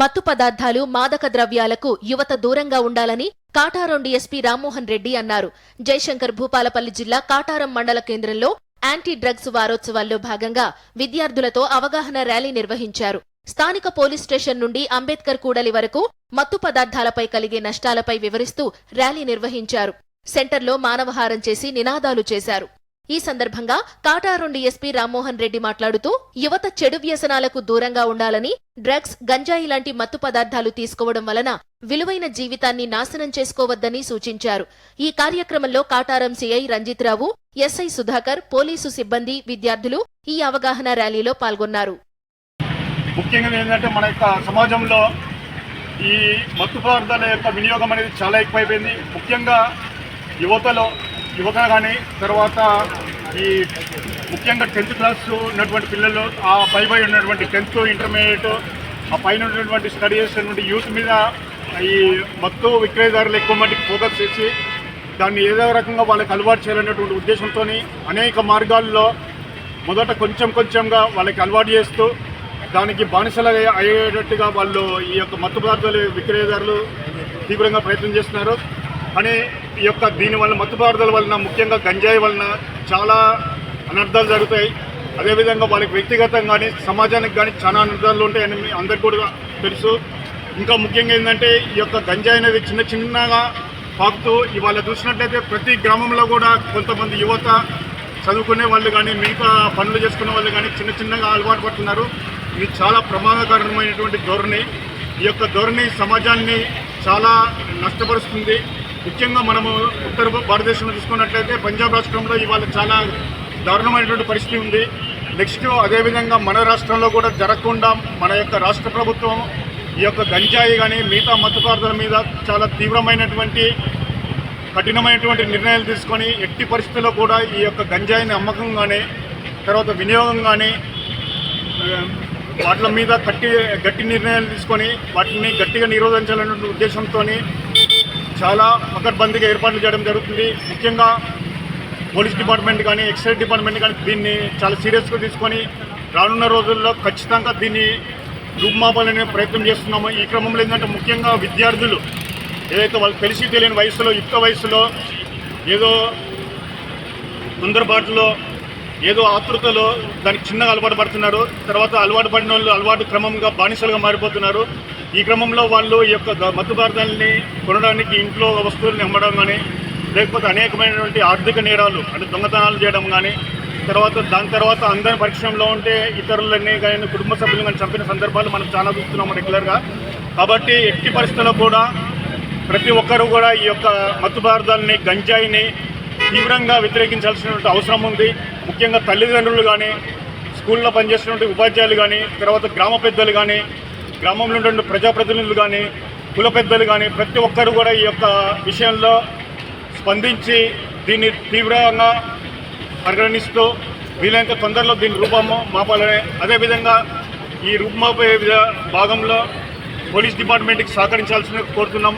మత్తు పదార్థాలు మాదక ద్రవ్యాలకు యువత దూరంగా ఉండాలని కాటారం డీఎస్పీ రామ్మోహన్ రెడ్డి అన్నారు. జయశంకర్ భూపాలపల్లి జిల్లా కాటారం మండల కేంద్రంలో యాంటీ డ్రగ్స్ వారోత్సవాల్లో భాగంగా విద్యార్థులతో అవగాహన ర్యాలీ నిర్వహించారు. స్థానిక పోలీస్ స్టేషన్ నుండి అంబేద్కర్ కూడలి వరకు మత్తు పదార్థాలపై కలిగే నష్టాలపై వివరిస్తూ ర్యాలీ నిర్వహించారు. సెంటర్లో మానవహారం చేసి నినాదాలు చేశారు. ఈ సందర్భంగా కాటారం డీఎస్పీ రామ్మోహన్ రెడ్డి మాట్లాడుతూ యువత చెడు వ్యసనాలకు దూరంగా ఉండాలని డ్రగ్స్ గంజాయి లాంటి మత్తు పదార్థాలు తీసుకోవడం వలన విలువైన జీవితాన్ని నాశనం చేసుకోవద్దని సూచించారు. ఈ కార్యక్రమంలో Kataram CI Ranjit Rao SI Sudhakar police సిబ్బంది విద్యార్థులు ఈ అవగాహన ర్యాలీలో పాల్గొన్నారు. ముఖ్యంగా ఏంటంటే మన యొక్క సమాజంలో ఈ మత్తు పదార్థాల యొక్క వినియోగం అనేది చాలా ఎక్కువైపోయింది. ముఖ్యంగా యువతలో యువత కానీ తర్వాత ఈ ముఖ్యంగా టెన్త్ క్లాస్ ఉన్నటువంటి పిల్లలు ఆ పై పై ఉన్నటువంటి టెన్త్ ఇంటర్మీడియట్ ఆ పైన ఉన్నటువంటి స్టడీ చేసినటువంటి యూత్ మీద ఈ మత్తు విక్రయదారులు ఎక్కువ మందికి ఫోకస్ చేసి దాన్ని ఏదో రకంగా వాళ్ళకి అలవాటు చేయాలనేటువంటి ఉద్దేశంతో అనేక మార్గాల్లో మొదట కొంచెం కొంచెంగా వాళ్ళకి అలవాటు చేస్తూ దానికి బానిసలు అయ్యేటట్టుగా వాళ్ళు ఈ యొక్క మత్తు పదార్థాలు విక్రయదారులు తీవ్రంగా ప్రయత్నం చేస్తున్నారు. కానీ ఈ యొక్క దీనివల్ల మత్తు పదార్థాల వలన ముఖ్యంగా గంజాయి వలన చాలా అనర్థాలు జరుగుతాయి. అదేవిధంగా వాళ్ళకి వ్యక్తిగతంగా కానీ సమాజానికి కానీ చాలా అనర్థాలు ఉంటాయని మీ అందరికీ కూడా తెలుసు. ఇంకా ముఖ్యంగా ఏంటంటే ఈ యొక్క గంజాయి అనేది చిన్న చిన్నగా పాకుతూ ఇవాళ చూసినట్లయితే ప్రతి గ్రామంలో కూడా కొంతమంది యువత చదువుకునే వాళ్ళు కానీ మిగతా పనులు చేసుకునే వాళ్ళు కానీ చిన్న చిన్నగా అలవాటు పడుతున్నారు. ఇది చాలా ప్రమాదకరమైనటువంటి ధోరణి. ఈ యొక్క ధోరణి సమాజాన్ని చాలా నష్టపరుస్తుంది. ముఖ్యంగా మనము ఉత్తర భారతదేశంలో చూసుకున్నట్లయితే పంజాబ్ రాష్ట్రంలో ఇవాళ చాలా దారుణమైనటువంటి పరిస్థితి ఉంది. నెక్స్ట్ అదేవిధంగా మన రాష్ట్రంలో కూడా జరగకుండా మన యొక్క రాష్ట్ర ప్రభుత్వం ఈ యొక్క గంజాయి కానీ మిగతా మత్తు మీద చాలా తీవ్రమైనటువంటి కఠినమైనటువంటి నిర్ణయాలు తీసుకొని ఎట్టి పరిస్థితుల్లో కూడా ఈ యొక్క గంజాయిని అమ్మకం కానీ తర్వాత వినియోగం కానీ వాటి మీద గట్టి గట్టి నిర్ణయాలు తీసుకొని వాటిని గట్టిగా నిరోధించాలనే ఉద్దేశంతో చాలా పకడ్బందీగా ఏర్పాట్లు చేయడం జరుగుతుంది. ముఖ్యంగా పోలీస్ డిపార్ట్మెంట్ కానీ ఎక్సైజ్ డిపార్ట్మెంట్ కానీ దీన్ని చాలా సీరియస్గా తీసుకొని రానున్న రోజుల్లో ఖచ్చితంగా దీన్ని రూపుమాపాలనే ప్రయత్నం చేస్తున్నాము. ఈ క్రమంలో ఏంటంటే ముఖ్యంగా విద్యార్థులు ఏదైతే వాళ్ళు తెలిసి తెలియని వయసులో యుక్త వయసులో ఏదో తొందరపాటులో ఏదో ఆతృతలో దానికి చిన్నగా అలవాటు పడుతున్నారు. తర్వాత అలవాటు పడిన వాళ్ళు అలవాటు క్రమంగా బానిసలుగా మారిపోతున్నారు. ఈ క్రమంలో వాళ్ళు ఈ యొక్క మత్తు పదార్థాలని కొనడానికి ఇంట్లో వస్తువులను అమ్మడం కానీ లేకపోతే అనేకమైనటువంటి ఆర్థిక నేరాలు అంటే దొంగతనాలు చేయడం కానీ తర్వాత దాని తర్వాత అందరి పరిశ్రమలో ఉంటే ఇతరులని కానీ కుటుంబ సభ్యులు కానీ చంపిన సందర్భాలు మనం చాలా చూస్తున్నాం రెగ్యులర్గా కాబట్టి ఎట్టి పరిస్థితుల్లో కూడా ప్రతి ఒక్కరూ కూడా ఈ యొక్క మత్తు పదార్థాలని గంజాయిని తీవ్రంగా వ్యతిరేకించాల్సినటువంటి అవసరం ఉంది. ముఖ్యంగా తల్లిదండ్రులు కానీ స్కూల్లో పనిచేస్తున్నటువంటి ఉపాధ్యాయులు కానీ తర్వాత గ్రామ పెద్దలు కానీ గ్రామంలో ఉన్నటువంటి ప్రజాప్రతినిధులు కానీ కుల పెద్దలు కానీ ప్రతి ఒక్కరు కూడా ఈ యొక్క విషయంలో స్పందించి దీన్ని తీవ్రంగా పరిగణిస్తూ వీలైనంత తొందరలో దీని రూపము మాపాలని అదేవిధంగా ఈ రూపమాపే భాగంలో పోలీస్ డిపార్ట్మెంట్కి సహకరించాల్సిన కోరుతున్నాము.